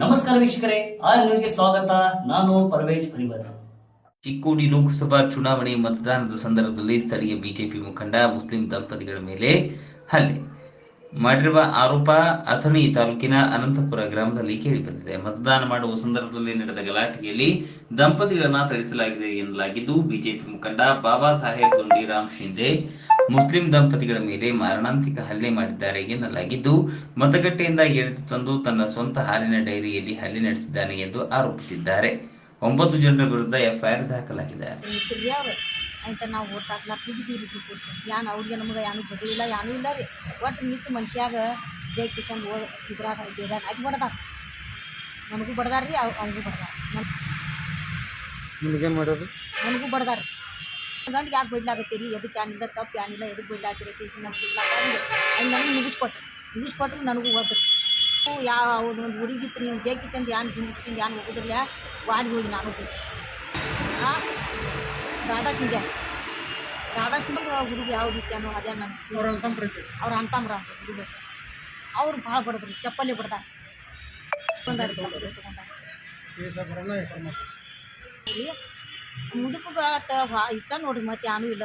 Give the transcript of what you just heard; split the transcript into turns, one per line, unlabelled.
ನಮಸ್ಕಾರ ವೀಕ್ಷಕರೇ, ಆರ್ ನ್ಯೂಸ್ಗೆ ಸ್ವಾಗತ. ನಾನು ಪರವೇಜ್ ಪರಿವರ್
ಚಿಕ್ಕೋಡಿ ಲೋಕಸಭಾ ಚುನಾವಣೆ ಮತದಾನದ ಸಂದರ್ಭದಲ್ಲಿ ಸ್ಥಳೀಯ ಬಿಜೆಪಿ ಮುಖಂಡ, ಮುಸ್ಲಿಂ ದಂಪತಿಗಳ ಮೇಲೆ ಹಲ್ಲೆ. ಮಾಡಿರುವ ಆರೋಪ ಅಥಣಿ ತಾಲೂಕಿನ ಅನಂತಪುರ ಗ್ರಾಮದಲ್ಲಿ ಕೇಳಿಬಂದಿದೆ. ಮತದಾನ ಮಾಡುವ ಸಂದರ್ಭದಲ್ಲಿ ನಡೆದ ಗಲಾಟೆಯಲ್ಲಿ ದಂಪತಿಗಳನ್ನ ಥಳಿಸಲಾಗಿದೆ ಎನ್ನಲಾಗಿದ್ದು, ಬಿಜೆಪಿ ಮುಖಂಡ ಬಾಬಾ ಸಾಹೇಬ್ ದುಂಡಿರಾಮ್ ಶಿಂದೆ ಮುಸ್ಲಿಂ ದಂಪತಿಗಳ ಮೇಲೆ ಮಾರಣಾಂತಿಕ ಹಲ್ಲೆ ಮಾಡಿದ್ದಾರೆ ಎನ್ನಲಾಗಿದ್ದು, ಮತಗಟ್ಟೆಯಿಂದ ಎಳೆದು ತಂದು ತನ್ನ ಸ್ವಂತ ಹಾಲಿನ ಡೈರಿಯಲ್ಲಿ ಹಲ್ಲೆ ನಡೆಸಿದ್ದಾನೆ ಎಂದು ಆರೋಪಿಸಿದ್ದಾರೆ. ಒಂಬತ್ತು ಜನರ ವಿರುದ್ಧ ಎಫ್ಐಆರ್ ದಾಖಲಾಗಿದೆ.
ಅಂತ ನಾವು ಓಟ್ ಹಾಕ್ಲಾಕ ರೀತಿ ರೀ ಕೂರ್ಸಿ. ಯಾನು ಅವ್ರಿಗೆ ನಮ್ಗೆ ಯಾನು ಜಗಳ ಇಲ್ಲ ಯಾನೂ ಇಲ್ಲ ರೀ. ಒಟ್ಟು ನಿಂತು ಮನುಷ್ಯಾಗ ಜೈ ಕಿಶನ್ ಓದ ಇದ್ರಾಗ ಡೇರಾಗ ಹಾಕಿ ಬಡ್ದಾರ. ನಮಗೂ ಬಡ್ದಾರ ರೀ ಅವ್ ಅವ್ರಿಗೂ ಬಡ್ದಾರ.
ನಿಮ್ಗೇನು ಮಾಡೋದು
ನನಗೂ ಬಡ್ದಾರ. ಗಂಡು ಯಾಕೆ ಬಡ್ಲಾಗತ್ತೀರಿ ಎದಕ್ಕೆ ಯಾನಿಲ್ಲ ತಪ್ಪು ಯಾನಿಲ್ಲ ಎದಕ್ಕೆ ಬೈಡ್ಲಾಗ್ತೀರಿ ಕಿಶನ್ ನಮ್ಮ ಬಿಡ್ಲಾಕ ಅಲ್ಲಿ ನನಗೆ ಮುಗಿಸ್ಕೊಟ್ರು. ಮುಗಿಸ್ಕೊಟ್ರು ನನಗೂ ಹೋದ್ರು ಯಾವ ಒಂದು ಒಂದು ಹುಡುಗಿತ್ತು ನೀವು ಜೈ ಕಿಶನ್ ಏನು ಜುಮ್ ಕಿಶನ್ ಯಾನು ಹೋಗೋದ್ರಲ್ಲ ವಾಡಿ ಹೋಗಿ ನಾನು ಹೋಗಿ ಹಾಂ? ರಾಧಾ ಸಿಂಗ್ಯ ರಾಧಾ ಸಿಂಗ್ ಹುಡುಗಿ ರೀತಿ ಅನ್ನೋ ಅದೇ ನನ್ನ ಅವ್ರ ಅಂತಮ್ರ ಹುಡುಗ. ಅವ್ರು ಭಾಳ ಬಡದ್ರು ಚಪ್ಪಲಿ ಬಡ್ದಾರ ಬಂದಾರ. ಚಪ್ಪಲಿ ತಗೊಂಡಾರ ಮುದುಕ ಇಟ್ಟ ನೋಡ್ರಿ ಮತ್ತೆ ಯಾನೂ ಇಲ್ಲ.